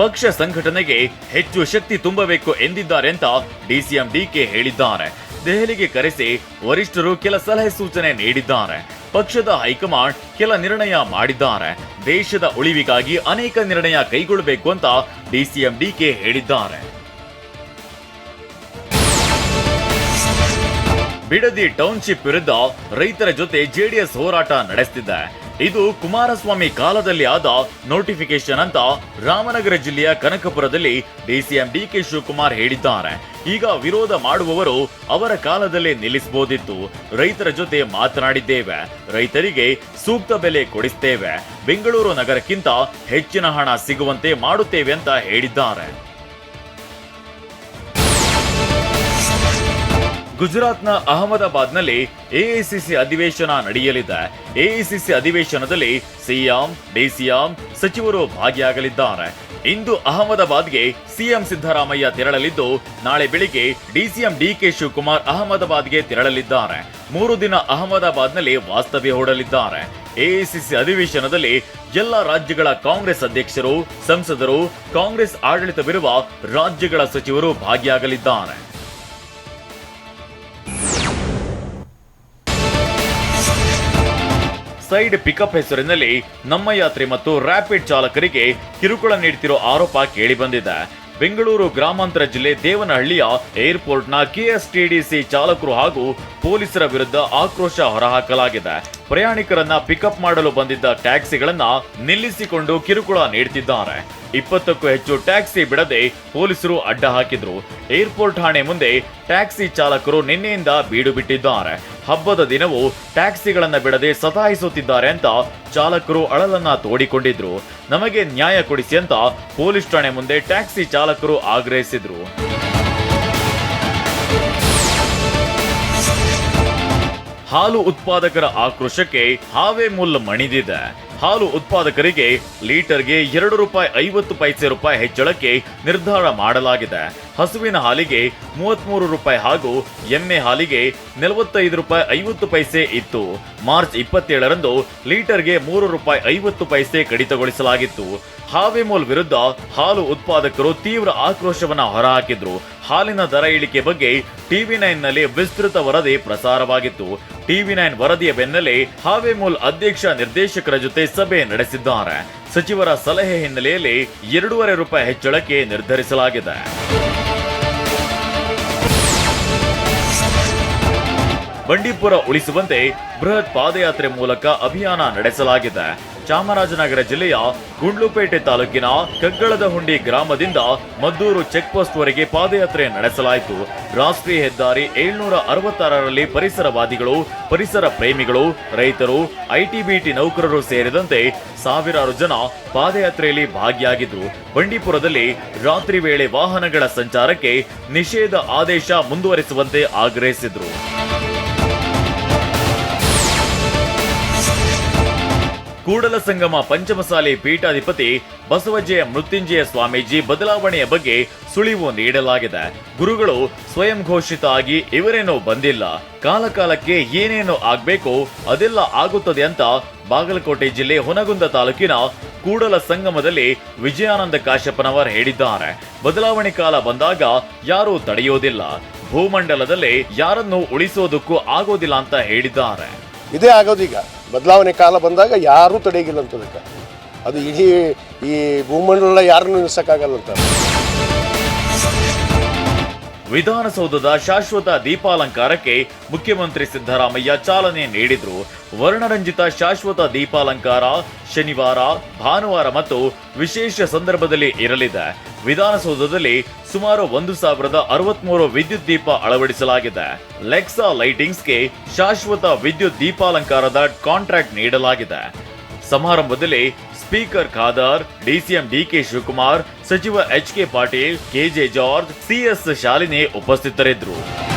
ಪಕ್ಷ ಸಂಘಟನೆಗೆ ಹೆಚ್ಚು ಶಕ್ತಿ ತುಂಬಬೇಕು ಎಂದಿದ್ದಾರೆ ಅಂತ ಡಿಸಿಎಂ ಡಿಕೆ ಹೇಳಿದ್ದಾರೆ. ದೆಹಲಿಗೆ ಕರೆಸಿ ವರಿಷ್ಠರು ಕೆಲ ಸಲಹೆ ಸೂಚನೆ ನೀಡಿದ್ದಾರೆ. ಪಕ್ಷದ ಹೈಕಮಾಂಡ್ ಕೆಲ ನಿರ್ಣಯ ಮಾಡಿದ್ದಾರೆ. ದೇಶದ ಉಳಿವಿಗಾಗಿ ಅನೇಕ ನಿರ್ಣಯ ಕೈಗೊಳ್ಳಬೇಕು ಅಂತ ಡಿಸಿಎಂ ಡಿಕೆ ಹೇಳಿದ್ದಾರೆ. ಬಿಡದಿ ಟೌನ್ಶಿಪ್ ವಿರುದ್ಧ ರೈತರ ಜೊತೆ ಜೆಡಿಎಸ್ ಹೋರಾಟ ನಡೆಸ್ತಿದೆ. ಇದು ಕುಮಾರಸ್ವಾಮಿ ಕಾಲದಲ್ಲಿ ಆದ ನೋಟಿಫಿಕೇಶನ್ ಅಂತ ರಾಮನಗರ ಜಿಲ್ಲೆಯ ಕನಕಪುರದಲ್ಲಿ ಡಿಸಿಎಂ ಡಿಕೆ ಶಿವಕುಮಾರ್ ಹೇಳಿದ್ದಾರೆ. ಈಗ ವಿರೋಧ ಮಾಡುವವರು ಅವರ ಕಾಲದಲ್ಲೇ ನಿಲ್ಲಿಸಬಹುದಿತ್ತು. ರೈತರ ಜೊತೆ ಮಾತನಾಡಿದ್ದೇವೆ. ರೈತರಿಗೆ ಸೂಕ್ತ ಬೆಲೆ ಕೊಡಿಸ್ತೇವೆ. ಬೆಂಗಳೂರು ನಗರಕ್ಕಿಂತ ಹೆಚ್ಚಿನ ಹಣ ಸಿಗುವಂತೆ ಮಾಡುತ್ತೇವೆ ಅಂತ ಹೇಳಿದ್ದಾರೆ. ಗುಜರಾತ್ನ ಅಹಮದಾಬಾದ್ನಲ್ಲಿ ಎಐಸಿಸಿ ಅಧಿವೇಶನ ನಡೆಯಲಿದೆ. ಎಐಸಿಸಿ ಅಧಿವೇಶನದಲ್ಲಿ ಸಿಎಂ ಡಿಸಿಎಂ ಸಚಿವರು ಭಾಗಿಯಾಗಲಿದ್ದಾರೆ. ಇಂದು ಅಹಮದಾಬಾದ್ಗೆ ಸಿಎಂ ಸಿದ್ದರಾಮಯ್ಯ ತೆರಳಲಿದ್ದು, ನಾಳೆ ಬೆಳಿಗ್ಗೆ ಡಿಸಿಎಂ ಡಿಕೆ ಶಿವಕುಮಾರ್ ಅಹಮದಾಬಾದ್ಗೆ ತೆರಳಲಿದ್ದಾರೆ. ಮೂರು ದಿನ ಅಹಮದಾಬಾದ್ನಲ್ಲಿ ವಾಸ್ತವ್ಯ ಹೂಡಲಿದ್ದಾರೆ. ಎಐಸಿಸಿ ಅಧಿವೇಶನದಲ್ಲಿ ಎಲ್ಲ ರಾಜ್ಯಗಳ ಕಾಂಗ್ರೆಸ್ ಅಧ್ಯಕ್ಷರು, ಸಂಸದರು, ಕಾಂಗ್ರೆಸ್ ಆಡಳಿತವಿರುವ ರಾಜ್ಯಗಳ ಸಚಿವರು ಭಾಗಿಯಾಗಲಿದ್ದಾರೆ. ಸೈಡ್ ಪಿಕಪ್ ಹೆಸರಿನಲ್ಲಿ ನಮ್ಮ ಯಾತ್ರೆ ಮತ್ತು ರ್ಯಾಪಿಡ್ ಚಾಲಕರಿಗೆ ಕಿರುಕುಳ ನೀಡುತ್ತಿರೋ ಆರೋಪ ಕೇಳಿಬಂದಿದೆ ಬೆಂಗಳೂರು ಗ್ರಾಮಾಂತರ ಜಿಲ್ಲೆ ದೇವನಹಳ್ಳಿಯ ಏರ್ಪೋರ್ಟ್ನ ಕೆಎಸ್ಟಿಡಿಸಿ ಚಾಲಕರು ಹಾಗೂ ಪೊಲೀಸರ ವಿರುದ್ಧ ಆಕ್ರೋಶ ಹೊರಹಾಕಲಾಗಿದೆ. ಪ್ರಯಾಣಿಕರನ್ನ ಪಿಕಪ್ ಮಾಡಲು ಬಂದಿದ್ದ ಟ್ಯಾಕ್ಸಿಗಳನ್ನ ನಿಲ್ಲಿಸಿಕೊಂಡು ಕಿರುಕುಳ ನೀಡುತ್ತಿದ್ದಾರೆ ಇಪ್ಪತ್ತಕ್ಕೂ ಹೆಚ್ಚು ಟ್ಯಾಕ್ಸಿ ಬಿಡದೆ ಪೊಲೀಸರು ಅಡ್ಡ ಹಾಕಿದ್ರು. ಏರ್ಪೋರ್ಟ್ ಠಾಣೆ ಮುಂದೆ ಟ್ಯಾಕ್ಸಿ ಚಾಲಕರು ನಿನ್ನೆಯಿಂದ ಬೀಡು ಬಿಟ್ಟಿದ್ದಾರೆ. ಹಬ್ಬದ ದಿನವೂ ಟ್ಯಾಕ್ಸಿಗಳನ್ನ ಬಿಡದೆ ಸತಾಯಿಸುತ್ತಿದ್ದಾರೆ ಅಂತ ಚಾಲಕರು ಅಳಲನ್ನ ತೋಡಿಕೊಂಡಿದ್ರು. ನಮಗೆ ನ್ಯಾಯ ಕೊಡಿಸಿ ಅಂತ ಪೊಲೀಸ್ ಠಾಣೆ ಮುಂದೆ ಟ್ಯಾಕ್ಸಿ ಚಾಲಕರು ಆಗ್ರಹಿಸಿದ್ರು. ಹಾಲು ಉತ್ಪಾದಕರ ಆಕ್ರೋಶಕ್ಕೆ ಹಾವೇ ಮುಲ್ಲ ಮಣಿದಿದೆ. ಹಾಲು ಉತ್ಪಾದಕರಿಗೆ ಲೀಟರ್ಗೆ ಎರಡು ರೂಪಾಯಿ ಐವತ್ತು ಪೈಸೆ ರೂಪಾಯಿ ಹೆಚ್ಚಳಕ್ಕೆ ನಿರ್ಧಾರ ಮಾಡಲಾಗಿದೆ. ಹಸುವಿನ ಹಾಲಿಗೆ ಮೂವತ್ಮೂರು ರೂಪಾಯಿ ಹಾಗೂ ಎಮ್ಮೆ ಹಾಲಿಗೆ ನಲವತ್ತೈದು ರೂಪಾಯಿ ಐವತ್ತು ಪೈಸೆ ಇತ್ತು. ಮಾರ್ಚ್ ಇಪ್ಪತ್ತೇಳರಂದು ಲೀಟರ್ಗೆ ಮೂರು ರೂಪಾಯಿ ಐವತ್ತು ಪೈಸೆ ಕಡಿತಗೊಳಿಸಲಾಗಿತ್ತು. ಹಾವೇಮೋಲ್ ವಿರುದ್ಧ ಹಾಲು ಉತ್ಪಾದಕರು ತೀವ್ರ ಆಕ್ರೋಶವನ್ನು ಹೊರಹಾಕಿದ್ರು. ಹಾಲಿನ ದರ ಇಳಿಕೆ ಬಗ್ಗೆ ಟಿವಿ ನೈನ್ನಲ್ಲಿ ವಿಸ್ತೃತ ವರದಿ ಪ್ರಸಾರವಾಗಿತ್ತು. ಟಿವಿ ನೈನ್ ವರದಿಯ ಬೆನ್ನಲ್ಲೇ ಹಾವೇಮೂಲ್ ಅಧ್ಯಕ್ಷ ನಿರ್ದೇಶಕರ ಜೊತೆ ಸಭೆ ನಡೆಸಿದ್ದಾರೆ. ಸಚಿವರ ಸಲಹೆ ಹಿನ್ನೆಲೆಯಲ್ಲಿ ಎರಡೂವರೆ ರೂಪಾಯಿ ಹೆಚ್ಚಳಕ್ಕೆ ನಿರ್ಧರಿಸಲಾಗಿದೆ. ಬಂಡೀಪುರ ಉಳಿಸುವಂತೆ ಬೃಹತ್ ಪಾದಯಾತ್ರೆ ಮೂಲಕ ಅಭಿಯಾನ ನಡೆಸಲಾಗಿದೆ. ಚಾಮರಾಜನಗರ ಜಿಲ್ಲೆಯ ಗುಂಡ್ಲುಪೇಟೆ ತಾಲೂಕಿನ ಕಗ್ಗಳದ ಹುಂಡಿ ಗ್ರಾಮದಿಂದ ಮದ್ದೂರು ಚೆಕ್ ಪೋಸ್ಟ್ ವರೆಗೆ ಪಾದಯಾತ್ರೆ ನಡೆಸಲಾಯಿತು. ರಾಷ್ಟ್ರೀಯ ಹೆದ್ದಾರಿ ಏಳ್ನೂರ ಅರವತ್ತಾರರಲ್ಲಿ ಪರಿಸರವಾದಿಗಳು ಪರಿಸರ ಪ್ರೇಮಿಗಳು, ರೈತರು ಐಟಿಬಿಟಿ ನೌಕರರು ಸೇರಿದಂತೆ ಸಾವಿರಾರು ಜನ ಪಾದಯಾತ್ರೆಯಲ್ಲಿ ಭಾಗಿಯಾಗಿದ್ರು ಬಂಡೀಪುರದಲ್ಲಿ ರಾತ್ರಿ ವೇಳೆ ವಾಹನಗಳ ಸಂಚಾರಕ್ಕೆ ನಿಷೇಧ ಆದೇಶ ಮುಂದುವರಿಸುವಂತೆ ಆಗ್ರಹಿಸಿದ್ರು. ಕೂಡಲ ಸಂಗಮ ಪಂಚಮಸಾಲಿ ಪೀಠಾಧಿಪತಿ ಬಸವಜಯ ಮೃತ್ಯುಂಜಯ ಸ್ವಾಮೀಜಿ ಬದಲಾವಣೆಯ ಬಗ್ಗೆ ಸುಳಿವು ನೀಡಲಾಗಿದೆ. ಗುರುಗಳು ಸ್ವಯಂ ಘೋಷಿತ ಆಗಿ ಇವರೇನೋ ಬಂದಿಲ್ಲ. ಕಾಲಕಾಲಕ್ಕೆ ಏನೇನು ಆಗ್ಬೇಕು ಅದೆಲ್ಲ ಆಗುತ್ತದೆ ಅಂತ ಬಾಗಲಕೋಟೆ ಜಿಲ್ಲೆ ಹೊನಗುಂದ ತಾಲೂಕಿನ ಕೂಡಲ ಸಂಗಮದಲ್ಲಿ ವಿಜಯಾನಂದ ಕಾಶಪ್ಪನವರ್ ಹೇಳಿದ್ದಾರೆ. ಬದಲಾವಣೆ ಕಾಲ ಬಂದಾಗ ಯಾರೂ ತಡೆಯೋದಿಲ್ಲ. ಭೂಮಂಡಲದಲ್ಲಿ ಯಾರನ್ನು ಉಳಿಸೋದಕ್ಕೂ ಆಗೋದಿಲ್ಲ ಅಂತ ಹೇಳಿದ್ದಾರೆ. ಇದೇ ಆಗೋದು ಈಗ. ಬದಲಾವಣೆ ಕಾಲ ಬಂದಾಗ ಯಾರೂ ತಡೆಯಿಲ್ಲ ಅಂತದಕ್ಕೆ ಅದು ಇಡೀ ಈ ಭೂಮಂಡಲ ಯಾರನ್ನು ನಿಲ್ಸಕ್ಕಾಗಲ್ಲ ಅಂತ. ವಿಧಾನಸೌಧದ ಶಾಶ್ವತ ದೀಪಾಲಂಕಾರಕ್ಕೆ ಮುಖ್ಯಮಂತ್ರಿ ಸಿದ್ದರಾಮಯ್ಯ ಚಾಲನೆ ನೀಡಿದ್ರು. ವರ್ಣರಂಜಿತ ಶಾಶ್ವತ ದೀಪಾಲಂಕಾರ ಶನಿವಾರ, ಭಾನುವಾರ ಮತ್ತು ವಿಶೇಷ ಸಂದರ್ಭದಲ್ಲಿ ಇರಲಿದೆ. ವಿಧಾನಸೌಧದಲ್ಲಿ ಸುಮಾರು ಒಂದು ಸಾವಿರದ ಅರವತ್ಮೂರು ವಿದ್ಯುತ್ ದೀಪ ಅಳವಡಿಸಲಾಗಿದೆ. ಲೆಕ್ಸಾ ಲೈಟಿಂಗ್ಸ್ಗೆ ಶಾಶ್ವತ ವಿದ್ಯುತ್ ದೀಪಾಲಂಕಾರದ ಕಾಂಟ್ರಾಕ್ಟ್ ನೀಡಲಾಗಿದೆ. ಸಮಾರಂಭದಲ್ಲಿ speaker Khader DCM DK Shivakumar, ಸಚಿವ H K Patil KJ George CS Shalini ಉಪಸ್ಥಿತರಿದ್ದರು.